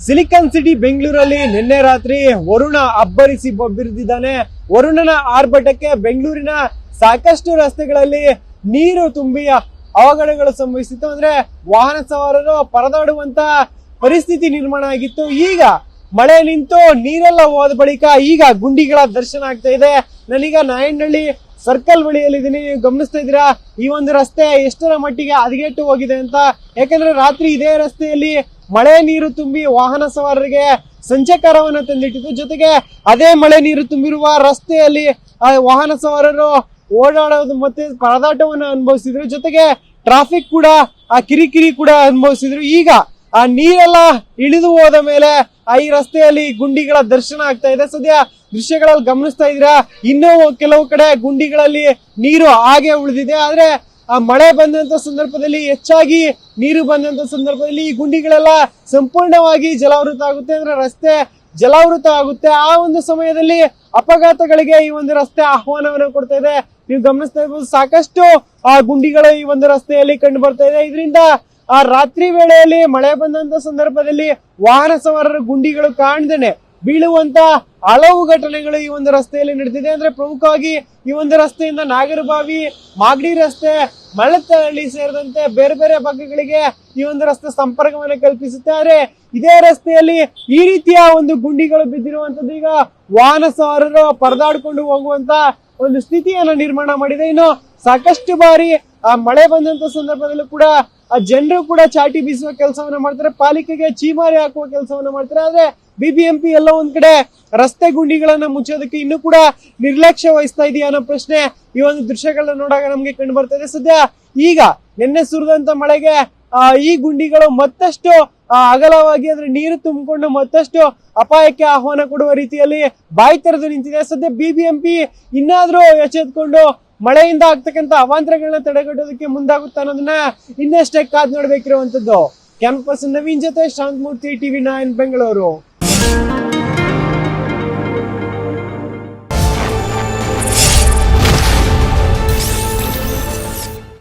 Silicon city ಬೆಂಗಳೂರಲ್ಲಿ ನಿನ್ನೆ ರಾತ್ರಿ ವರುಣ ಅಬ್ಬರಿಸಿ ಬಿರಿದಿದ್ದಾನೆ. ವರುಣನ ಆರ್ಭಟಕ್ಕೆ ಬೆಂಗಳೂರಿನ ಸಾಕಷ್ಟು ರಸ್ತೆಗಳಲ್ಲಿ ನೀರು ತುಂಬಿ ಅವಘಡಗಳು ಸಂಭವಿಸಿತ್ತು. ಅಂದ್ರೆ ವಾಹನ ಸವಾರರು ಪರದಾಡುವಂತ ಪರಿಸ್ಥಿತಿ ನಿರ್ಮಾಣ ಆಗಿತ್ತು. ಈಗ ಮಳೆ ನಿಂತು ನೀರೆಲ್ಲ ಹೋದ ಬಳಿಕ ಈಗ ಗುಂಡಿಗಳ ದರ್ಶನ ಆಗ್ತಾ ಇದೆ. ನಾನೀಗ ನಾಯಂಡಹಳ್ಳಿ ಸರ್ಕಲ್ ಬಳಿಯಲ್ಲಿದ್ದೀನಿ ನೀವು ಗಮನಿಸ್ತಾ ಇದ್ದೀರಾ? ಈ ಒಂದು ರಸ್ತೆ ಎಷ್ಟರ ಮಟ್ಟಿಗೆ ಹದಗೆಟ್ಟು ಹೋಗಿದೆ ಅಂತ. ಯಾಕಂದ್ರೆ ರಾತ್ರಿ ಇದೇ ರಸ್ತೆಯಲ್ಲಿ ಮಳೆ ನೀರು ತುಂಬಿ ವಾಹನ ಸವಾರರಿಗೆ ಸಂಚಕಾರವನ್ನು ತಂದಿಟ್ಟಿತು ಜೊತೆಗೆ ಅದೇ ಮಳೆ ನೀರು ತುಂಬಿರುವ ರಸ್ತೆಯಲ್ಲಿ ವಾಹನ ಸವಾರರು ಓಡಾಡೋದು ಮತ್ತೆ ಪರದಾಟವನ್ನು ಅನುಭವಿಸಿದ್ರು. ಜೊತೆಗೆ ಟ್ರಾಫಿಕ್ ಕೂಡ, ಆ, ಕಿರಿಕಿರಿ ಕೂಡ ಅನುಭವಿಸಿದ್ರು. ಈಗ, ಆ, ನೀರೆಲ್ಲ ಇಳಿದು ಹೋದ ಮೇಲೆ, ಆ, ಈ ರಸ್ತೆಯಲ್ಲಿ ಗುಂಡಿಗಳ ದರ್ಶನ ಆಗ್ತಾ ಇದೆ. ಸದ್ಯ ದೃಶ್ಯಗಳಲ್ಲಿ ಗಮನಿಸ್ತಾ ಇದ್ದೀರಾ, ಇನ್ನೂ ಕೆಲವು ಕಡೆ ಗುಂಡಿಗಳಲ್ಲಿ ನೀರು ಹಾಗೆ ಉಳಿದಿದೆ. ಆದ್ರೆ ಆ ಮಳೆ ಬಂದಂತ ಸಂದರ್ಭದಲ್ಲಿ ಹೆಚ್ಚಾಗಿ ನೀರು ಬಂದಂತ ಸಂದರ್ಭದಲ್ಲಿ ಈ ಗುಂಡಿಗಳೆಲ್ಲ ಸಂಪೂರ್ಣವಾಗಿ ಜಲಾವೃತ ಆಗುತ್ತೆ ಅಂದ್ರೆ ರಸ್ತೆ ಜಲಾವೃತ ಆಗುತ್ತೆ. ಆ ಒಂದು ಸಮಯದಲ್ಲಿ ಅಪಘಾತಗಳಿಗೆ ಈ ಒಂದು ರಸ್ತೆ ಆಹ್ವಾನವನ್ನು ಕೊಡ್ತಾ ಇದೆ. ನೀವು ಗಮನಿಸ್ತಾ ಇರ್ಬೋದು, ಸಾಕಷ್ಟು ಆ ಗುಂಡಿಗಳು ಈ ಒಂದು ರಸ್ತೆಯಲ್ಲಿ ಕಂಡು ಬರ್ತಾ ಇದೆ. ಇದರಿಂದ ಆ ರಾತ್ರಿ ವೇಳೆಯಲ್ಲಿ ಮಳೆ ಬಂದಂತ ಸಂದರ್ಭದಲ್ಲಿ ವಾಹನ ಸವಾರರ ಗುಂಡಿಗಳು ಕಾಣ್ದೇನೆ. ಬೀಳುವಂತ ಹಲವು ಘಟನೆಗಳು ಈ ಒಂದು ರಸ್ತೆಯಲ್ಲಿ ನಡೆದಿದೆ ಅಂದ್ರೆ ಪ್ರಮುಖವಾಗಿ ಈ ಒಂದು ರಸ್ತೆಯಿಂದ ನಾಗರಬಾವಿ, ಮಾಗಡಿ ರಸ್ತೆ ಮಳತ್ತಹಳ್ಳಿ ಸೇರಿದಂತೆ ಬೇರೆ ಬೇರೆ ಭಾಗಗಳಿಗೆ ಈ ಒಂದು ರಸ್ತೆ ಸಂಪರ್ಕವನ್ನು ಕಲ್ಪಿಸುತ್ತೆ. ಆದ್ರೆ ಇದೇ ರಸ್ತೆಯಲ್ಲಿ ಈ ರೀತಿಯ ಒಂದು ಗುಂಡಿಗಳು ಬಿದ್ದಿರುವಂತದ್ದು ಈಗ ವಾಹನ ಸವಾರರು ಪರದಾಡಿಕೊಂಡು ಹೋಗುವಂತ ಒಂದು ಸ್ಥಿತಿಯನ್ನು ನಿರ್ಮಾಣ ಮಾಡಿದೆ. ಇನ್ನು ಸಾಕಷ್ಟು ಬಾರಿ ಆ ಮಳೆ ಬಂದಂತ ಸಂದರ್ಭದಲ್ಲೂ ಕೂಡ ಆ ಜನರು ಕೂಡ ಚಾಟಿ ಬೀಸುವ ಕೆಲಸವನ್ನ ಮಾಡ್ತಾರೆ, ಪಾಲಿಕೆಗೆ ಚೀಮಾರಿ ಹಾಕುವ ಕೆಲಸವನ್ನ ಮಾಡ್ತಾರೆ. ಆದ್ರೆ ಬಿಬಿಎಂಪಿ ಎಲ್ಲ ಒಂದ್ ಕಡೆ ರಸ್ತೆ ಗುಂಡಿಗಳನ್ನ ಮುಚ್ಚೋದಕ್ಕೆ ಇನ್ನೂ ಕೂಡ ನಿರ್ಲಕ್ಷ್ಯ ವಹಿಸ್ತಾ ಇದೆಯಾ ಅನ್ನೋ ಪ್ರಶ್ನೆ ಈ ಒಂದು ದೃಶ್ಯಗಳನ್ನ ನೋಡಾಗ ನಮ್ಗೆ ಕಂಡು ಬರ್ತಾ ಇದೆ. ಸದ್ಯ ಈಗ ನಿನ್ನೆ ಸುರಿದಂತ ಮಳೆಗೆ ಈ ಗುಂಡಿಗಳು ಮತ್ತಷ್ಟು ಅಗಲವಾಗಿ ಅಂದ್ರೆ ನೀರು ತುಂಬಿಕೊಂಡು ಮತ್ತಷ್ಟು ಅಪಾಯಕ್ಕೆ ಆಹ್ವಾನ ಕೊಡುವ ರೀತಿಯಲ್ಲಿ ಬಾಯಿ ತೆರೆದು ನಿಂತಿದೆ. ಸದ್ಯ ಬಿ ಬಿ ಎಂ ಪಿ ಇನ್ನಾದ್ರೂ ಎಚ್ಚೆತ್ಕೊಂಡು ಮಳೆಯಿಂದ ಆಗ್ತಕ್ಕಂಥ ಅವಾಂತರಗಳನ್ನ ತಡೆಗಟ್ಟೋದಕ್ಕೆ ಮುಂದಾಗುತ್ತ ಅನ್ನೋದನ್ನ ಇನ್ನಷ್ಟೇ ಕಾದ್ ನೋಡ್ಬೇಕಿರುವಂತದ್ದು ಕ್ಯಾಂಪಸ್ ನವೀನ್ ಜೊತೆ ಶಾಂತಮೂರ್ತಿ, ಟಿವಿ ನೈನ್, ಬೆಂಗಳೂರು.